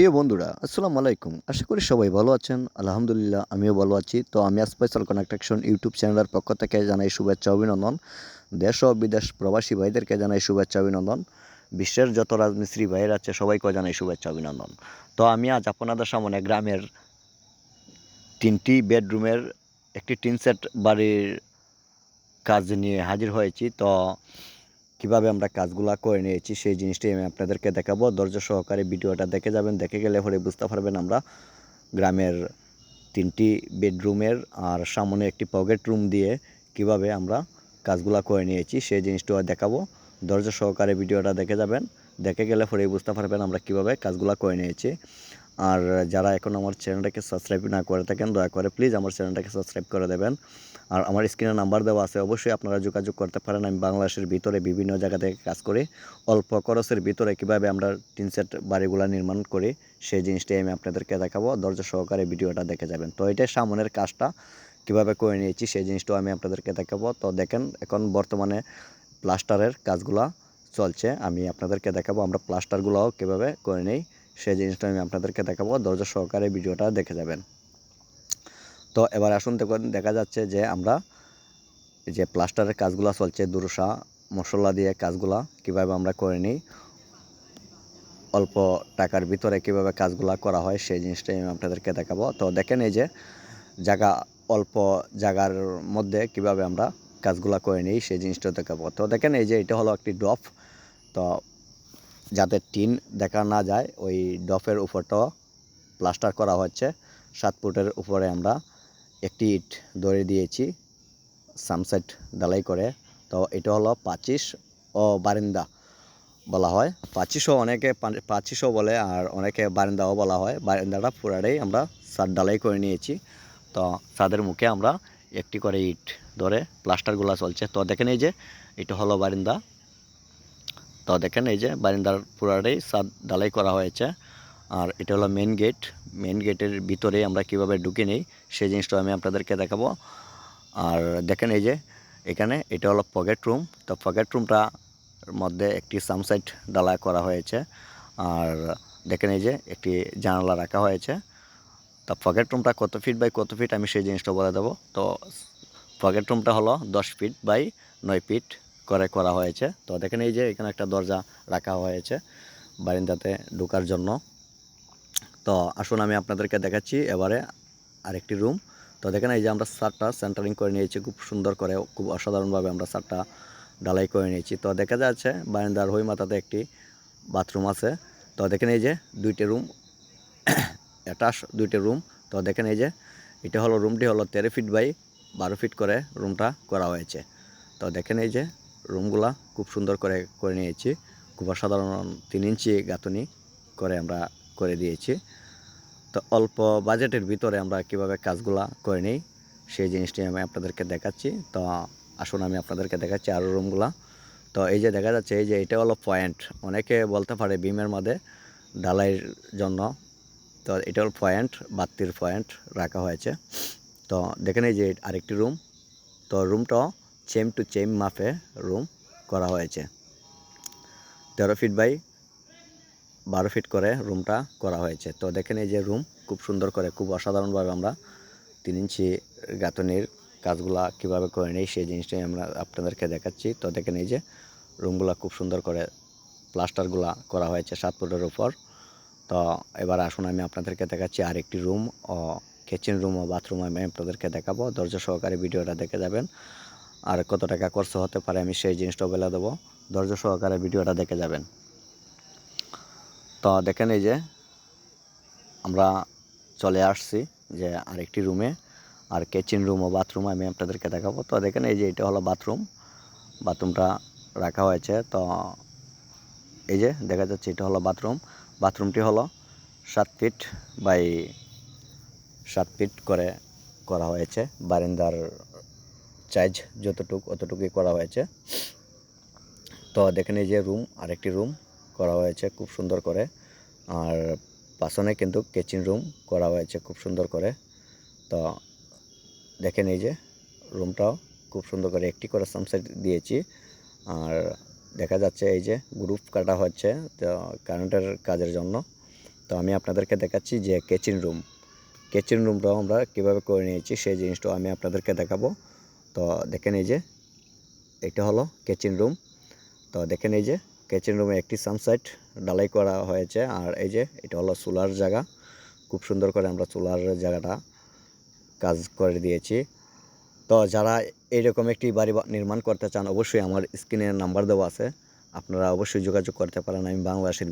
প্রিয় বন্ধুরা, আসসালামু আলাইকুম। আশা করি সবাই ভালো আছেন। আলহামদুলিল্লাহ, আমিও ভালো আছি। তো আমি আসপাইসাল কনেকট্রাকশন ইউটিউব চ্যানেলের পক্ষ থেকে জানাই শুভেচ্ছা, অভিনন্দন। দেশ ও বিদেশ প্রবাসী ভাইদেরকে জানাই শুভেচ্ছা, অভিনন্দন। বিশ্বের যত রাজমিস্ত্রি ভাইয়ের আছে, সবাইকে জানাই শুভেচ্ছা, অভিনন্দন। তো আমি আজ আপনাদের সামনে গ্রামের তিনটি বেডরুমের একটি টিন সেট বাড়ির কাজ নিয়ে হাজির হয়েছি। তো কীভাবে আমরা কাজগুলো করে নিয়েছি, সেই জিনিসটাই আমি আপনাদেরকে দেখাবো। ধৈর্য সহকারে ভিডিওটা দেখে যাবেন। দেখে গেলে পরে বুঝতে পারবেন আমরা গ্রামের তিনটি বেডরুমের আর সামনে একটি পকেট রুম দিয়ে কীভাবে আমরা কাজগুলো করে নিয়েছি, সেই জিনিসটাও দেখাবো। ধৈর্য সহকারে ভিডিওটা দেখে যাবেন। দেখে গেলে পরেই বুঝতে পারবেন আমরা কীভাবে কাজগুলো করে নিয়েছি। আর যারা এখন আমার চ্যানেলটাকে সাবস্ক্রাইব না করে থাকেন, দয়া করে প্লিজ আমার চ্যানেলটাকে সাবস্ক্রাইব করে দেবেন। আর আমার স্ক্রিনে নাম্বার দেওয়া আছে, অবশ্যই আপনারা যোগাযোগ করতে পারেন। আমি বাংলাদেশের ভিতরে বিভিন্ন জায়গা থেকে কাজ করি। অল্প খরচের ভিতরে কীভাবে আমরা টিন সেট বাড়িগুলো নির্মাণ করি, সেই জিনিসটাই আমি আপনাদেরকে দেখাবো। ধৈর্য সহকারে ভিডিওটা দেখে যাবেন। তো এটাই সামনের কাজটা, কীভাবে করে নিয়েছি সেই জিনিসটাও আমি আপনাদেরকে দেখাবো। তো দেখেন, এখন বর্তমানে প্লাস্টারের কাজগুলো চলছে, আমি আপনাদেরকে দেখাবো। আমরা প্লাস্টারগুলোও কীভাবে করে নিই, সেই জিনিসটা আমি আপনাদেরকে দেখাবো। ধৈর্য সহকারে ভিডিওটা দেখে যাবেন। তো এবার আসুন দেখুন, দেখা যাচ্ছে যে আমরা যে প্লাস্টারের কাজগুলো চলছে দুরসা মশলা দিয়ে কাজগুলা কীভাবে আমরা করে নিই, অল্প টাকার ভিতরে কীভাবে কাজগুলা করা হয়, সেই জিনিসটাই আমি আপনাদেরকে দেখাবো। তো দেখেন এই যে জায়গা, অল্প জায়গার মধ্যে কীভাবে আমরা কাজগুলা করে নিই, সেই জিনিসটা দেখাবো। তো দেখেন এই যে এটা হলো একটি ডফ। তো যাতে টিন দেখা না যায়, ওই ডফের উপরটাও প্লাস্টার করা হচ্ছে, সাত ফুটের উপরে আমরা একটি ইট ধরে দিয়েছি সামসেট ডালাই করে। তো এটা হলো পাচিশ ও বারিন্দা বলা হয়। পাঁচিশও অনেকে পাঁচিশও বলে আর অনেকে বারিন্দাও বলা হয়। বারিন্দাটা পুরাটাই আমরা সাত ডালাই করে নিয়েছি। তো ছাদের মুখে আমরা একটি করে ইট ধরে প্লাস্টারগুলো চলছে। তো দেখেন এই যে, এটা হলো বারিন্দা। তো দেখেন এই যে, বারিন্দার পুরাটাই সাদ ডালাই করা হয়েছে। আর এটা হলো মেন গেট মেন গেটের ভিতরে আমরা কীভাবে ঢুকে নিই, সেই জিনিসটা আমি আপনাদেরকে দেখাবো। আর দেখেন এই যে, এখানে এটা হলো পকেট রুম তো পকেট রুমটার মধ্যে একটি সামসাইড ডালা করা হয়েছে। আর দেখেন এই যে, একটি জানালা রাখা হয়েছে। তো পকেট রুমটা কত ফিট বাই কত ফিট আমি সেই জিনিসটা বলে দেবো। তো পকেট রুমটা হলো দশ ফিট বাই নয় ফিট করে করা হয়েছে। তো দেখেন এই যে, এখানে একটা দরজা রাখা হয়েছে বারিন্দাতে ঢোকার জন্য। তো আসুন আমি আপনাদেরকে দেখাচ্ছি এবারে আরেকটি রুম তো দেখেন এই যে আমরা সারটা সেন্টারিং করে নিয়েছি, খুব সুন্দর করে, খুব অসাধারণভাবে আমরা সারটা ডালাই করে নিয়েছি। তো দেখা যাচ্ছে বারিন্দার হই মাথাতে একটি বাথরুম আছে। তো দেখেন এই যে দুইটি রুম অ্যাটাচ দুইটি রুম তো দেখেন এই যে এটা হলো রুমটি হলো তেরো ফিট বাই বারো ফিট করে রুমটা করা হয়েছে। তো দেখেন এই যে রুমগুলা খুব সুন্দর করে করে নিয়েছি। খুব অসাধারণ তিন ইঞ্চি গাঁথনি করে আমরা করে দিয়েছি। তো অল্প বাজেটের ভিতরে আমরা কীভাবে কাজগুলা করে নিই, সেই জিনিসটি আমি আপনাদেরকে দেখাচ্ছি। তো আসুন আমি আপনাদেরকে দেখাচ্ছি আরও রুমগুলা। তো এই যে দেখা যাচ্ছে, এই যে এটা হলো পয়েন্ট। অনেকে বলতে পারে বিমের মধ্যে ডালাইয়ের জন্য। তো এটা হলো পয়েন্ট, বাত্তির পয়েন্ট রাখা হয়েছে। তো দেখেন এই যে আরেকটি রুম। তো রুমটাও চেম টু চেম মাপে রুম করা হয়েছে। তেরো ফিট বাই বারো ফিট করে রুমটা করা হয়েছে। তো দেখেন এই যে রুম, খুব সুন্দর করে, খুব অসাধারণভাবে আমরা তিন ইঞ্চি গাঁথনির কাজগুলা কীভাবে করে নিই, সেই জিনিসটাই আমরা আপনাদেরকে দেখাচ্ছি। তো দেখেন এই যে রুমগুলা খুব সুন্দর করে প্লাস্টারগুলা করা হয়েছে সাত ফুটের উপর। তো এবার আসুন আমি আপনাদেরকে দেখাচ্ছি আরেকটি রুম, ও কিচেন রুম ও বাথরুম আমি আপনাদেরকে দেখাবো। ধৈর্য সহকারে ভিডিওটা দেখে যাবেন। আর কত টাকা খরচ হতে পারে আমি সেই জিনিসটাও বলে দেবো। ধৈর্য সহকারে ভিডিওটা দেখে যাবেন। তো দেখেন এই যে আমরা চলে আসছি যে আরেকটি রুমে আর কিচেন রুম ও বাথরুম আমি আপনাদেরকে দেখাবো। তো দেখেন এই যে এটা হলো বাথরুম বাথরুমটা রাখা হয়েছে। তো এই যে দেখা যাচ্ছে এটা হলো বাথরুম বাথরুমটি হলো সাত ফিট বাই সাত ফিট করে করা হয়েছে। বারিন্দার চাইজ যতটুক অতটুকুই করা হয়েছে। তো দেখেন এই যে রুম আরেকটি রুম করা হয়েছে খুব সুন্দর করে। আর পাশনে কিন্তু কিচেন রুম করা হয়েছে খুব সুন্দর করে। তো দেখেন এই যে রুমটাও খুব সুন্দর করে একটি করে সামসাইড দিয়েছি। আর দেখা যাচ্ছে এই যে গ্রুপ কাটা হচ্ছে তো কারেন্টের কাজের জন্য। তো আমি আপনাদেরকে দেখাচ্ছি যে কিচেন রুম কিচেন রুমটাও আমরা কীভাবে করে নিয়েছি সেই জিনিসটাও আমি আপনাদেরকে দেখাবো। তো দেখেন এই যে এটা হলো কিচেন রুম তো দেখেন এই যে কিচেন রুমে একটি সানসাইট ডালাই করা হয়েছে। আর এই যে, এটা হলো চুলার জায়গা। খুব সুন্দর করে আমরা চুলার জায়গাটা কাজ করে দিয়েছি। তো যারা এইরকম একটি বাড়ি নির্মাণ করতে চান, অবশ্যই আমার স্ক্রিনের নাম্বার দেওয়া আছে। আপনারা অবশ্যই যোগাযোগ করতে পারেন। আমি বাংলাদেশের